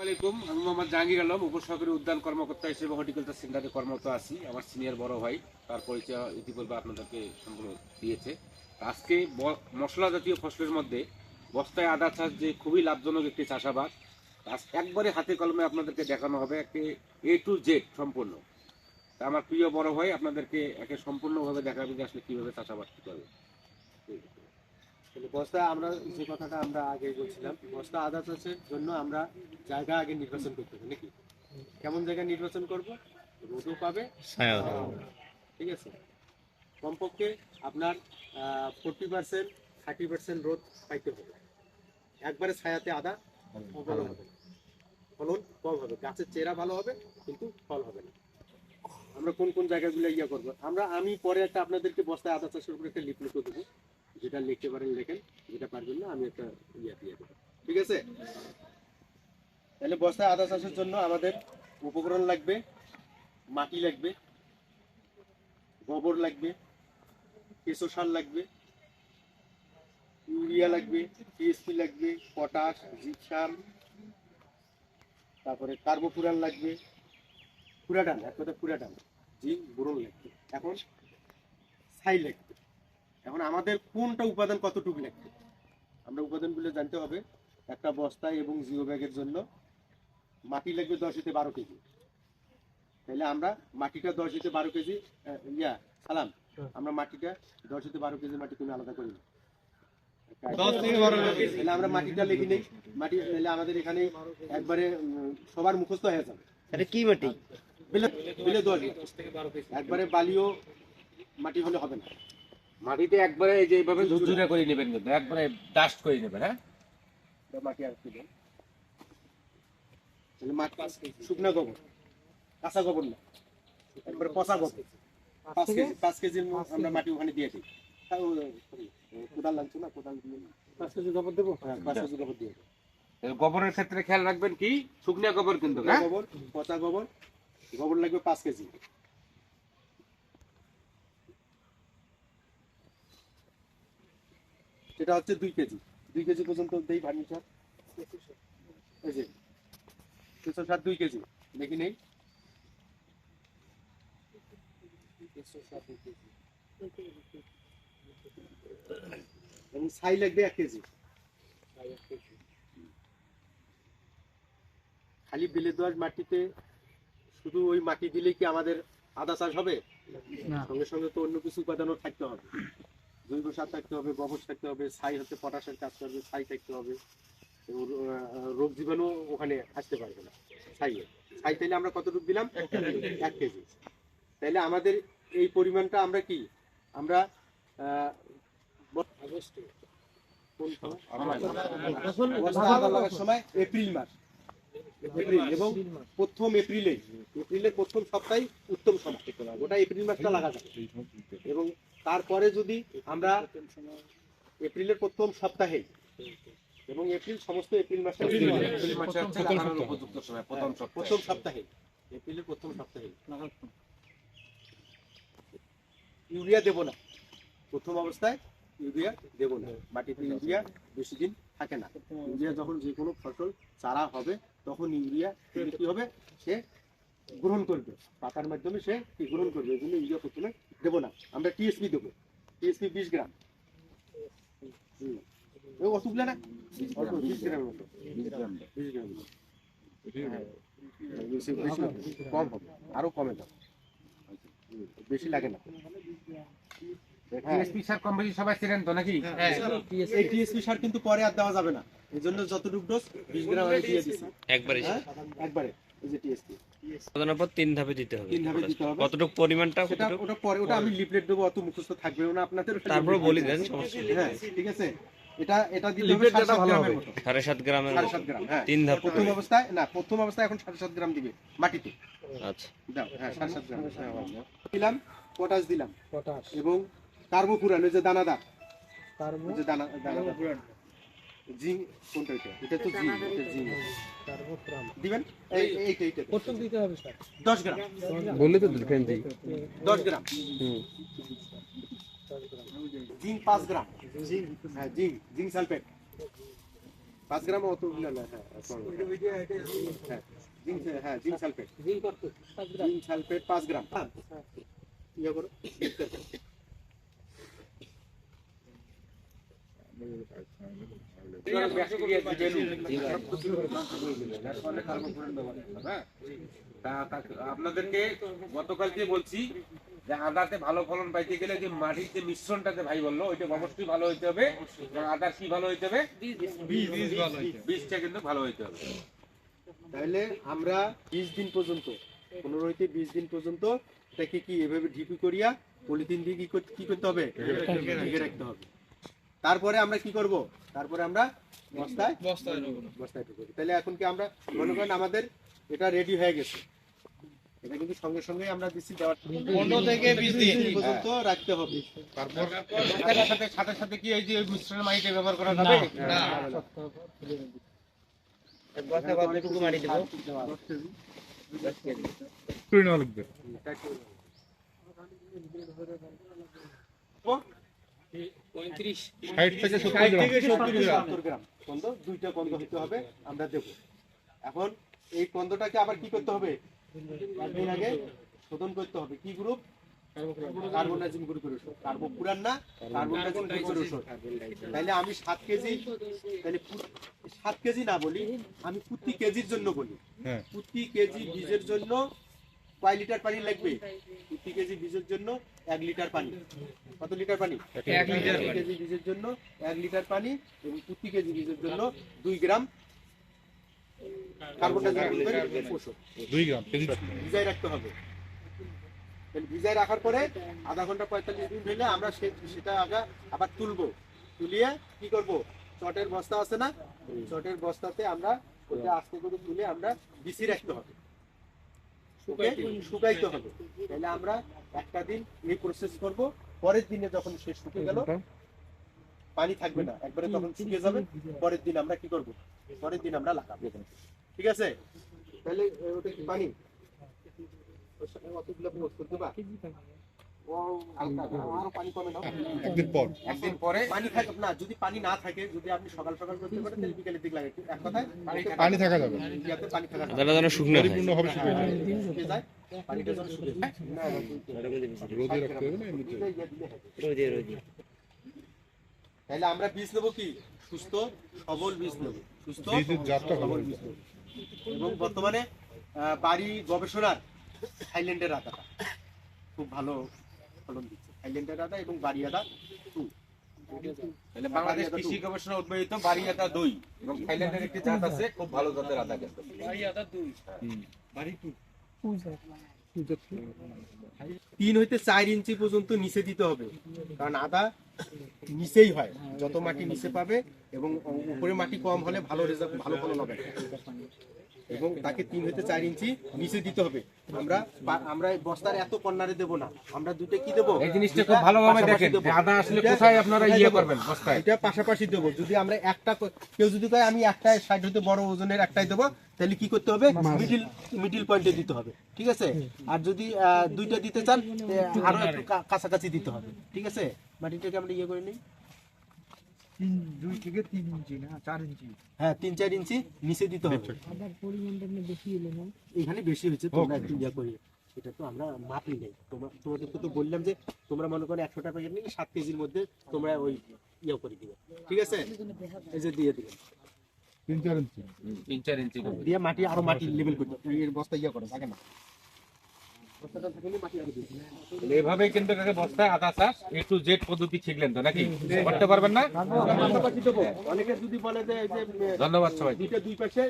আসসালামাইকুম আমি মোহাম্মদ জাহাঙ্গীর আলম উপসহকারী উদ্যান কর্মকর্তা হিসেবে হর্টিকালচার সেন্টারে কর্মরত আছি। আমার সিনিয়র বড় ভাই, তার পরিচয় ইতিপূর্বে আপনাদেরকে সম্পূর্ণ দিয়েছে। আজকে মশলা জাতীয় ফসলের মধ্যে বস্তায় আদা চাষ যে খুবই লাভজনক একটি চাষাবাদ, আজ একবারে হাতে কলমে আপনাদেরকে দেখানো হবে একটি এ টু জেড সম্পূর্ণ। তা আমার প্রিয় বড় ভাই, আপনাদেরকে একে সম্পূর্ণভাবে দেখাবে যে আসলে কীভাবে চাষাবাদ করবে। বস্তা আমরা যে কথাটা আমরা আগে বলছিলাম বস্তা আদা চাষের জন্য আমরা জায়গা আগে নির্বাচন করতে হবে নাকি? কেমন জায়গা নির্বাচন করব? রোদও পাবে। ঠিক আছে। কমপক্ষে আপনার ফোরটি পার্সেন্ট থার্টি পার্সেন্ট রোদ পাইতে হবে। একবারে ছায়াতে আদা ফলন হবে। না। ফলন কম হবে। গাছের চেরা ভালো হবে কিন্তু ফল হবে না। আমরা কোন কোন জায়গাগুলো ইয়ে করব? আমরা আমি পরে একটা আপনাদেরকে বস্তায় আদা চাষের উপরে একটা লিফলেট দেবো। যেটা লিখতে পারেন, লেখেন। যেটা পারবেন না, আমি একটা ইয়া দিয়ে দেবো। ঠিক আছে? তাহলে বস্তায় আদা চাষের জন্য আমাদের উপকরণ লাগবে, মাটি লাগবে, গোবর লাগবে, কেঁচো সার লাগবে, ইউরিয়া লাগবে টিএসপি লাগবে, পটাশ জিপসাম তারপরে কার্বোফুরান লাগবে পুরাটান এক কথা পুরাটান জিঙ্ক, বোরন লাগবে। এখন ছাই লাগবে এখন আমাদের কোনটা উপাদান কতটুকু লাগবে আমরা উপাদানগুলো জানতে হবে একটা বস্তায় এবং জিও ব্যাগের জন্য। মাটি লাগবে দশ হতে বারো কেজি। তাহলে আমরা মাটিটা দশ হতে বারো কেজি ইয়া সালাম। আমরা মাটিটা দশ হতে বারো কেজি মাটি তুমি আলাদা করি তাহলে আমরা মাটিটা লেগে নেই। মাটি তাহলে আমাদের এখানে একবারে সবার মুখস্থ হয়ে যাবে। এটা কি মাটি? বিলে বিলে দশ একবারে বালিও মাটি হলে হবে না। মাটিতে একবারে এই যে এইভাবে ঝুরঝুরে করে নেবেন কিন্তু একবারে ডাস্ট করে নেবেন হ্যাঁ? মাটি আর কি দেন তাহলে মাটি শুকনা গোবর কাঁচা গোবর না। একবারে পচা গোবর। পাঁচ কেজি? পাঁচ কেজির মতো আমরা মাটি ওখানে দিয়ে দিই। তাও, কোদাল লাগছে না? কোদাল দিয়ে পাঁচ কেজি গোবর দেবো? হ্যাঁ পাঁচ কেজি গোবর দিয়ে দেবো গোবরের ক্ষেত্রে খেয়াল রাখবেন কি? শুকনা গোবর কিন্তু হ্যাঁ? গোবর পচা গোবর গোবর লাগবে পাঁচ কেজি। সেটা হচ্ছে দুই কেজি। দুই কেজি পর্যন্ত দেই ফার্নিচার এই যে কেঁচো সার দুই কেজি। দেখি নেই। এবং ছাই লাগবে এক কেজি। খালি বেলে দোয়ার মাটিতে শুধু ওই মাটি দিলেই কি আমাদের আদা চাষ হবে? সঙ্গে সঙ্গে তো অন্য কিছু উপাদানও থাকতে হবে। সার থাকতে হবে গোবর থাকতে হবে ছাই হচ্ছে পটাশের কাজ করবে ছাই থাকতে হবে। রোগ জীবাণু ওখানে আসতে পারবে না ছাইয়ে। ছাই তাইলে আমরা কতটুকু দিলাম? এক কেজি। তাইলে আমাদের এই পরিমাণটা আমরা কি? আমরা সময়? এপ্রিল মাস। এপ্রিল এবং প্রথম এপ্রিলে এপ্রিলের প্রথম সপ্তাহে উত্তম সময়। গোটা এপ্রিল মাসটা লাগা যায় এবং তারপরে যদি আমরা এপ্রিলের প্রথম সপ্তাহে এবং এপ্রিল সমস্ত এপ্রিল মাসে উপযুক্ত সময় প্রথম সপ্তাহে। প্রথম সপ্তাহে। এপ্রিলের প্রথম সপ্তাহে। ইউরিয়া দেব না। প্রথম অবস্থায় ইউরিয়া দেব না। মাটিতে ইউরিয়া বেশি দিন থাকে না। ইউরিয়া যখন যে কোনো ফসল চারা হবে তখন ইউরিয়া কি হবে? সে গ্রহণ করবে। পাতার মাধ্যমে সে কি গ্রহণ করবে? এই জন্য ইউরিয়া প্রথমে দেবো না। আমরা টিএসপি দেবো। টিএসপি বিশ গ্রাম। ওই ওষুধগুলো না? বিশ গ্রামের মতো। বিশ গ্রাম। হ্যাঁ। বেশি বেশি কম হবে। আরও কমে যাবে। বেশি লাগে না। হ্যাঁ। টিএসপি সার কম বেশি সবাই ছিলেন তো নাকি? এই টিএসপি সার কিন্তু পরে আর দেওয়া যাবে না। এই জন্য যতটুকু ডোজ বিশ গ্রাম দিয়ে দিচ্ছি। একবারে। হ্যাঁ? একবারে। এই যে টিএসপি সাধারণত পর তিন ধাপে দিতে হবে। তিন ধাপে দিতে হবে। কতটুকু পরিমাণটা সেটা ওটা পরে ওটা আমি লিফলেট দেবো অত মুখস্থ থাকবে না আপনাদের। ওটা বলি দেন সমস্যা হ্যাঁ ঠিক আছে। এটা এটা দিতে হবে সাড়ে সাত সাড়ে সাত গ্রামের সাড়ে সাত গ্রাম হ্যাঁ। তিন ধাপ প্রথম অবস্থায় না প্রথম অবস্থায় এখন সাড়ে সাত গ্রাম দিবে মাটিতে। আচ্ছা। দাও হ্যাঁ সাড়ে সাত গ্রাম। দিলাম পটাশ দিলাম। পটাশ। এবং কার্বোফুরান ওই যে দানাদার। ওই যে দানা দানাদার। জিঙ্ক কোনটা এটা? এটা তো জিঙ্ক এটা জিঙ্ক দিবেন? এই এইটা এইটা। প্রথম দিতে হবে স্যার। 10 গ্রাম। বললে তো দেখেন জি? 10 গ্রাম। Zinc 5 gram. জিঙ্ক হ্যাঁ জিঙ্ক জিঙ্ক সালফেট। পাঁচ গ্রাম অতগুলো না হ্যাঁ হ্যাঁ জিঙ্ক হ্যাঁ জিঙ্ক সালফেট। জিঙ্ক সালফেট পাঁচ গ্রাম। হ্যাঁ ইয়ে করো হ্যাঁ? তা- তা- আপনাদেরকে গতকালকে বলছি যে আদাতে ভালো ফলন পাইতে গেলে যে মাটির যে মিশ্রণটা যে ভাই বলল, ওইটা অবশ্যই ভালো হইতে হবে। এবং আদার কি ভালো হইতে হবে? বীজটা কিন্তু ভালো হইতে হবে। তাহলে আমরা বিশ দিন পর্যন্ত পনেরো হইতে বিশ দিন পর্যন্ত এটাকে কি এভাবে ঢিপি করিয়া পলিথিন দিয়ে কি করতে- কি করতে হবে? ঢেকে রাখতে হবে। তারপরে আমরা কি করব? তারপরে আমরা বস্তায় বস্তায় ঢুকবো। তাহলে এখন কি আমরা মনে করেন আমাদের এটা রেডি হয়ে গেছে। এটা কিন্তু সঙ্গে সঙ্গে আমরা দিচ্ছি দেওয়ার পনেরো থেকে বিশ দিন। পর্যন্ত রাখতে হবে। সাথে সাথে সাথে সাথে কি এই যে মিশ্রণ ব্যবহার করা যাবে? দেবো। ষাট থেকে গ্রাম। কন্দ দুইটা কন্দ হতে হবে আমরা দেব। এখন এই কন্দটাকে আবার কি করতে হবে? একদিন আগে শোধন করতে হবে। কি গ্রুপ না? তাহলে আমি সাত কেজি তাহলে সাত কেজি না বলি আমি প্রতি কেজির জন্য বলি। প্রতি কেজি বীজের জন্য কয় লিটার পানি লাগবে? প্রতি কেজি বীজের জন্য এক লিটার পানি। কত লিটার পানি? এক কেজি বীজের জন্য এক লিটার পানি এবং প্রতি কেজি বীজের জন্য দুই গ্রাম কার্বন ডাই অক্সাইড ওষুধ। দুই গ্রাম কেজি রাখতে হবে। তাহলে ভিজাই রাখার পরে আধা ঘণ্টা পঁয়তাল্লিশ মিনিট হলে আমরা সে- সেটা আগা আবার তুলবো। তুলিয়ে কি করব? চটের বস্তা আছে না? চটের বস্তাতে আমরা ওটা আস্তে করে তুলে আমরা বিছি রাখতে হবে। শুকাইতে হবে। তাহলে আমরা একটা দিন এই প্রসেস করব। পরের দিনে যখন সে শুকে গেল পানি থাকবে না। একবারে তখন শুকিয়ে যাবে। পরের দিন আমরা কি করব? পরের দিন আমরা লাগাবো ঠিক আছে? তাহলে এ, ওটা কি পানি? ওর সাথে অতগুলো করতে পার তাহলে আমরা বীজ নেব কি সুস্থ সবল বীজ নেব সুস্থ সবল বীজ এবং বর্তমানে বাড়ি গবেষণার থাইল্যান্ডের আদাটা খুব ভালো ফলন দিচ্ছে। থাইল্যান্ডের আদা এবং বাড়ি আদা টু তাহলে বাংলাদেশ কৃষি গবেষণা উদ্ভাবিত বাড়ি আদা দই এবং থাইল্যান্ডের একটি জাত আছে খুব ভালো জাতের আদা কিন্তু। তিন হইতে চার ইঞ্চি পর্যন্ত নিচে দিতে হবে কারণ আদা নিচেই হয় যত মাটি নিচে পাবে এবং উপরে মাটি কম হলে ভালো রেজাল্ট ভালো ফলন হবে। এবং তাকে তিন হইতে চার ইঞ্চি নিচে দিতে হবে। আমরা আমরা বস্তার এত কর্নারে দেব না। আমরা দুটো কি দেবো? এই জিনিসটা খুব ভালোভাবে দেখেন। আদা আসলে কোথায় আপনারা ইয়ে করবেন বস্তায়? এটা পাশাপাশি দেবো। যদি আমরা একটা কেউ যদি কয় আমি একটা সাইড হতে বড় ওজনের একটাই দেবো তাহলে কি করতে হবে? মিডিল মিডিল পয়েন্টে দিতে হবে। ঠিক আছে? আর যদি আহ, দুইটা দিতে চান আরও একটু কাছাকাছি দিতে হবে। ঠিক আছে? মাটিটাকে আমরা ইয়ে করে নিই। দুই থেকে তিন ইঞ্চি না চার ইঞ্চি? হ্যাঁ তিন চার ইঞ্চি নিচে দিতে হবে। এখানে বেশি হয়েছে তোমরা একটু ইয়ে করি। এটা তো আমরা মাপি নাই। তোমার তোমাদেরকে তো বললাম যে তোমরা মনে করো একশোটা প্যাকেট নিলে সাত কেজির মধ্যে তোমরা ওই ইয়ে করে দিবে। ঠিক আছে? এই যে দিয়ে দিবে তিন চার ইঞ্চি। তিন চার ইঞ্চি দিয়ে মাটি আরও মাটি লেভেল করতে বস্তা ইয়ে করো থাকে না? এভাবেই কিন্তু কাকে বস্তায় আদা চাষ এ টু জেড পদ্ধতি শিখলেন তো নাকি? করতে পারবেন না? অনেকে যদি বলে যে ধন্যবাদ সবাই দুই পাশে